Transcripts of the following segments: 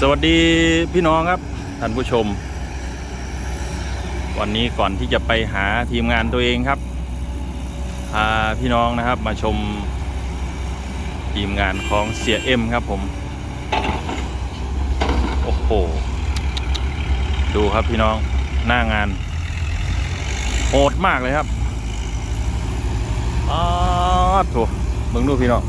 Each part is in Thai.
สวัสดีพี่น้องครับท่านผู้ชม วันนี้ก่อนที่จะไปหาทีมงานตัวเองครับพาพี่น้องนะครับมาชมทีมงานของเสียเอ็มครับผมโอ้โหดูครับพี่น้องหน้างานโหดมากเลยครับอ้าวโถมึงดูพี่น้อง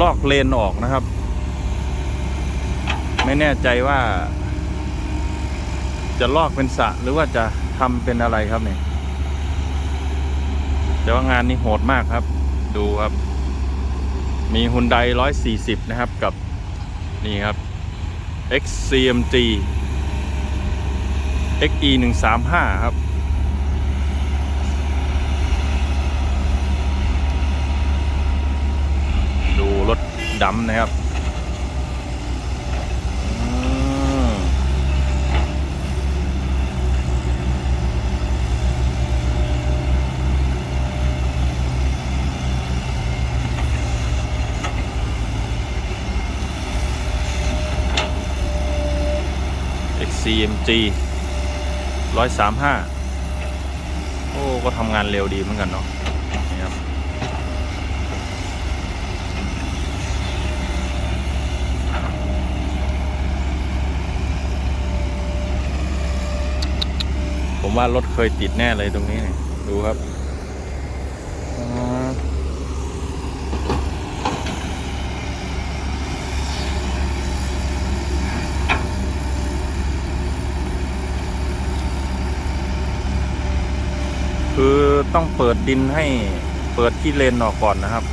ลอกเลนออกนะครับ ไม่แน่ใจว่า จะลอกเป็นสะหรือว่าจะทำเป็นอะไรครับเนี่ยแต่ว่างานนี้โหดมากครับ ดูครับ มีฮุนได140นะครับกับนี่ครับ XCMG XE 135ครับ ดูรถ ดำนะครับเอ็กซีเอ็มจีร้อยสามห้าโอ้ ก็ทำงานเร็วดีเหมือนกันเนาะนี่ครับ ผมว่ารถเคยติดแน่เลยตรงนี้นดูครับคือต้องเปิดดินให้เปิดที่เลนออกก่อนนะครับ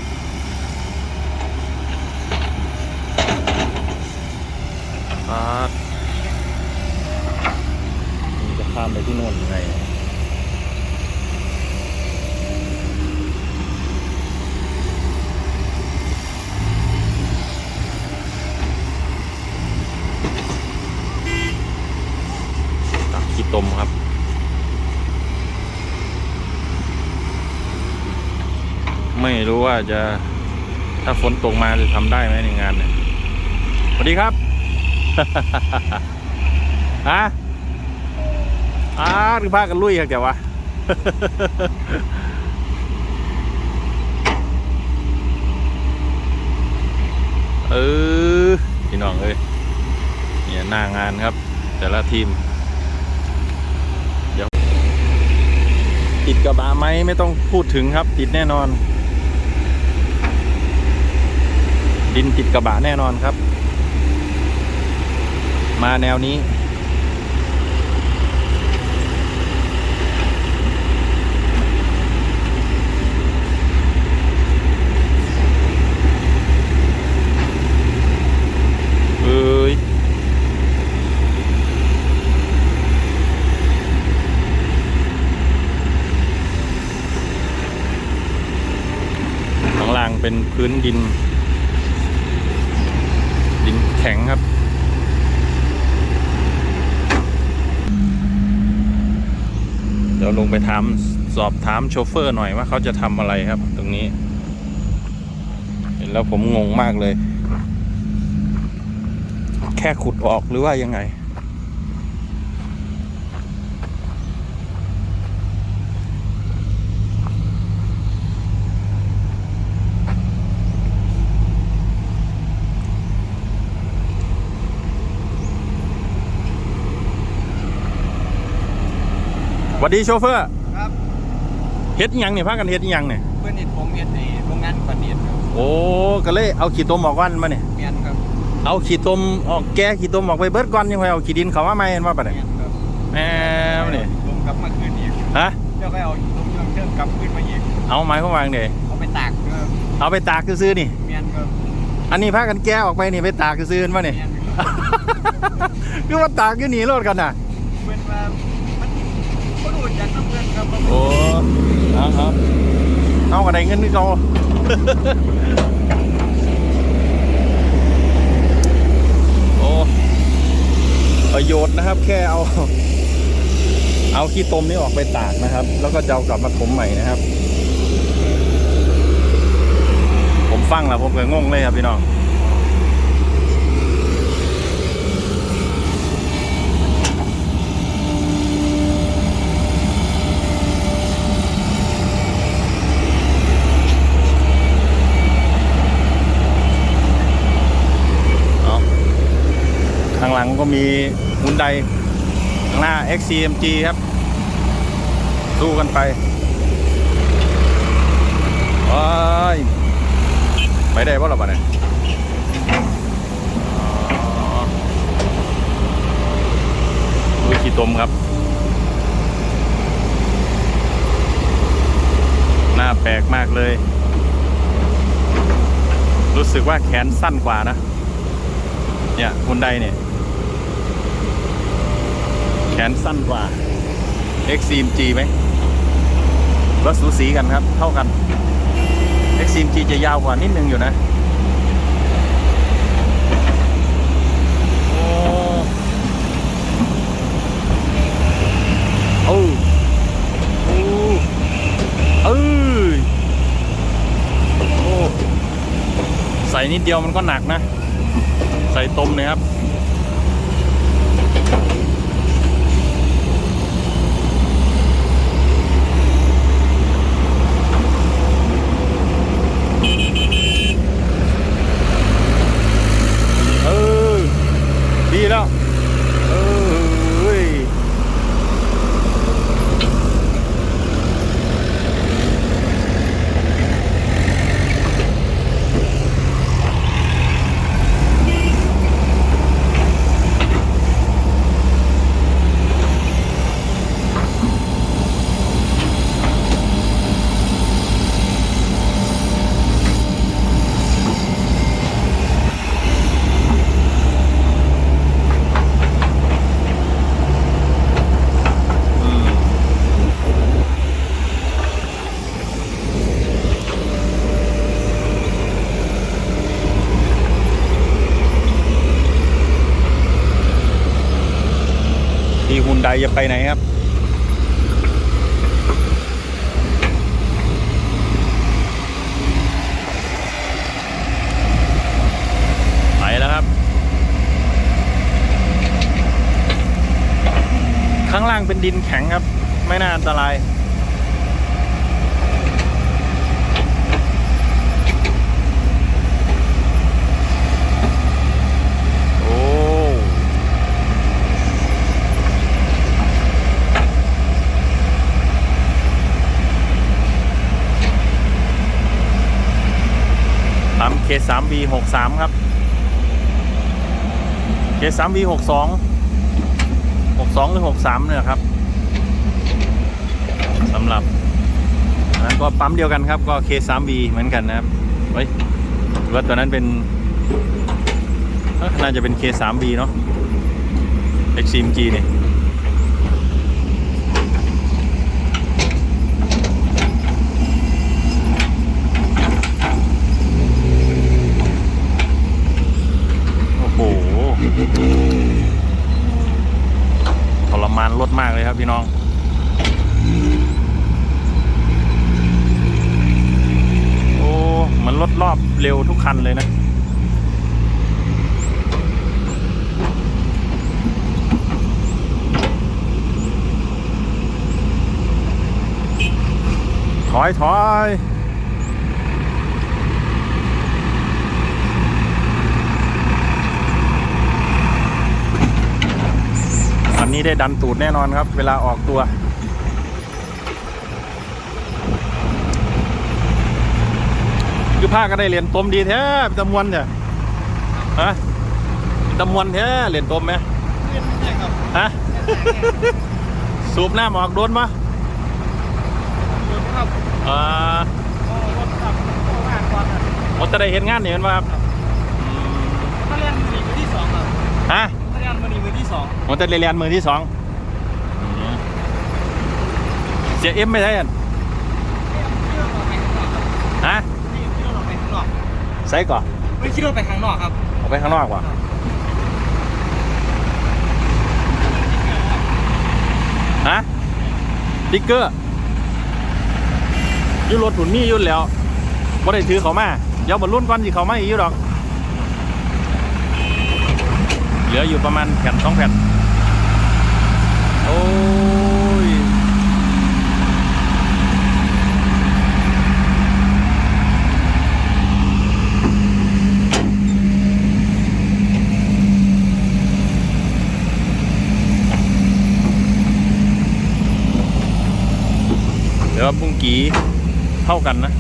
อ่า ข้ามไปที่โน่นยังไงตักขี้ตมครับไม่รู้ว่าจะถ้าฝนตกมาจะทำได้ไหมในงานเนี่ยสวัสดีครับ ฮะ อ้าคือพากันลุยครับแกวะเออพี่น้องเอ้ยเนี่ยหน้างานครับ แต่ละทีม เดี๋ยว ติดกระบะไหมไม่ต้องพูดถึงครับ ติดแน่นอน ดินติดกระบะแน่นอนครับ มาแนวนี้ เอ้ยข้างล่างเป็นพื้นดิน ดินแข็งครับ เดี๋ยว ลงไปถามสอบถามโชเฟอร์หน่อยว่าเขาจะทำอะไรครับ ตรงนี้ เห็นแล้วผมงงมากเลย แค่ขุดออกหรือว่ายังไง วัสดีโชเฟอร์ครับเฮ็ดอิหยังเนี่ยพากันเฮ็ดอิหยังเนี่ยเพื่อนนี่ผมเรียนในโรงงานปฏิบัติครับโอ้ก็เลยเอาขี้ตมออกก่อนมาเนี่ยเมียนครับเอาขี้ตมออกแก้ขี้ตมออกไปเบิดก่อนยังไงเอาขี้ดินเขามาใหม่เห็นว่าปะเนี่ยเมียนครับแหม่เนี่ยลงกลับมาคืนอีกฮะเจ้าก็เอาลงเครื่องเครื่องกลับขึ้นมาอีกเอาไม้เข้ามาวางเดยเอาไปตากครับเอาไปตากซื้อๆนี่ เมียนครับอันนี้พากันแก้ออกไปนี่ไปตากซื้อๆมาเนี่ยเมียนครับ คือว่าตากอยู่หนีรถกันน่ะ เพื่อนว่า จักน้ำเพื่อนครับโอ้เอาครับเอากระไดเงินนี่เขาโอ้ประโยชน์นะครับ แค่เอา เอาขี้ตมนี่ออกไปตากนะครับ แล้วก็จะเอากลับมาถมใหม่นะครับ ผมฟังแล้วผมก็งงเลยครับพี่น้อง เอาข้างหลัง ก็มีฮุนไดข้างหน้า XCMG ครับ สู้กันไปโอ้ยไปได้ป่ะหรอปะเนี่ยอ๋อดูขีตมครับ หน้าแปลกมากเลย รู้สึกว่าแขนสั้นกว่านะ เนี่ยฮุนไดเนี่ย แขนสั้นกว่า XCMG ไหมก็สูสีกันครับ เท่ากัน XCMG จะยาวกว่านิดนึงอยู่นะโอ้โอ้อ้เอ้ยโอ้ใส่นิดเดียวมันก็หนักนะ ใส่ตมเลยครับ เออ ดีแล้ว เออเฮ้ยอืม ใดจะไปไหนครับ ไปแล้วครับ ข้างล่างเป็นดินแข็งครับ ไม่น่าอันตราย โอ้ ปั๊ม K3V 63ครับ K3V 62 62หรือ63เนี่ยครับสำหรับนั้นก็ปั๊มเดียวกันครับ ก็ K3V เหมือนกันนะครับเฮ้ยรือว่าตัวนั้นเป็นน่าจะเป็น K3V เนาะ XCMG เนี่ยโอ้โห ทรมานรถมากเลยครับ พี่น้องโอ้เหมันรถรอบเร็วทุกคันเลยนะถอยถอย นนี้ได้ดันตูดแน่นอนครับ เวลาออกตัว คือผ้าก็ได้เหรียญตมดีแท้เป็นตะมวนเถอะฮะเป็นตะมวนแท้เหรียญตมไหมใช่ครับฮะสูบน้ำออกโดนปะครับอ่าโอ้รถครับโอ้งานก่อนอะผมจะได้เห็นงานนี่เห็นปะครับอืมมาเรียนมือมือที่สองครับฮะมาเรียนมือมือที่สองผมจะเรียนมือที่สองอืมเสียเอ็มไม่ใช่อันขี่รถออกไปข้างนอกครับฮะขี่รถออกไปข้างนอกใส่ก่อนไม่ขี่รถไปข้างนอกครับออกไปข้างนอกว่ะฮะติ๊กเกอร์อยูรถหุ่นนี่อยุ่นแล้วว่าได้ถือเขามาคเดี๋ยวบรรลุนก่อนสิเขาไม่อีกหรอก เห ลืออยู่ประมาณแผ่นสองแผ่น โอ้ย เดี๋ยวบุ้งกีเท่ากันนะ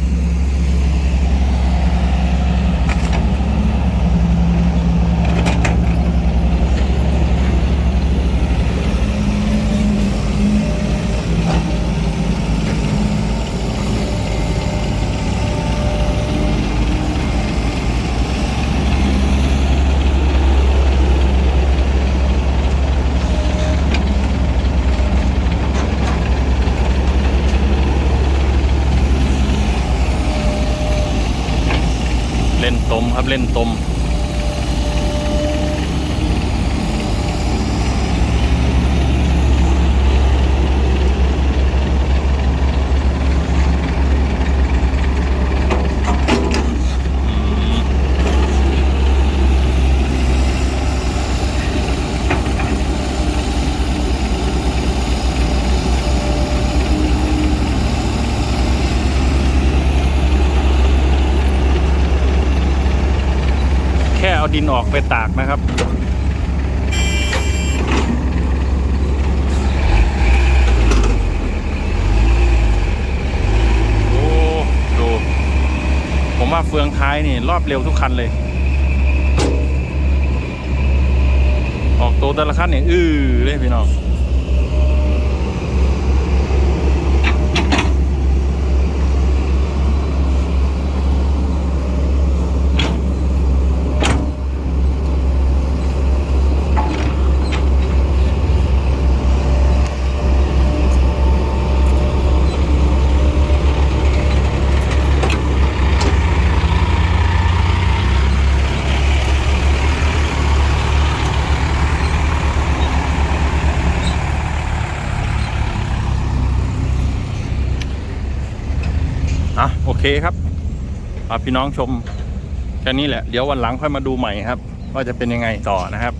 ครับเล่นตม นออกไปตากนะครับ โอ้ดู ผมว่าเฟืองท้ายนี่รอบเร็วทุกคันเลย ออกตัวแต่ละคันเนี่ยอื้อเลยพี่น้อง เคครับอะพี่น้องชมแค่นี้แหละ เดี๋ยววันหลังค่อยมาดูใหม่ครับ ว่าจะเป็นยังไงต่อนะครับ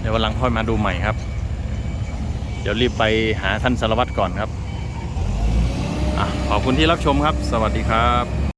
เดี๋ยววันหลังค่อยมาดูใหม่ครับ เดี๋ยวรีบไปหาท่านสารวัตรก่อนครับอขอบคุณที่รับชมครับ สวัสดีครับ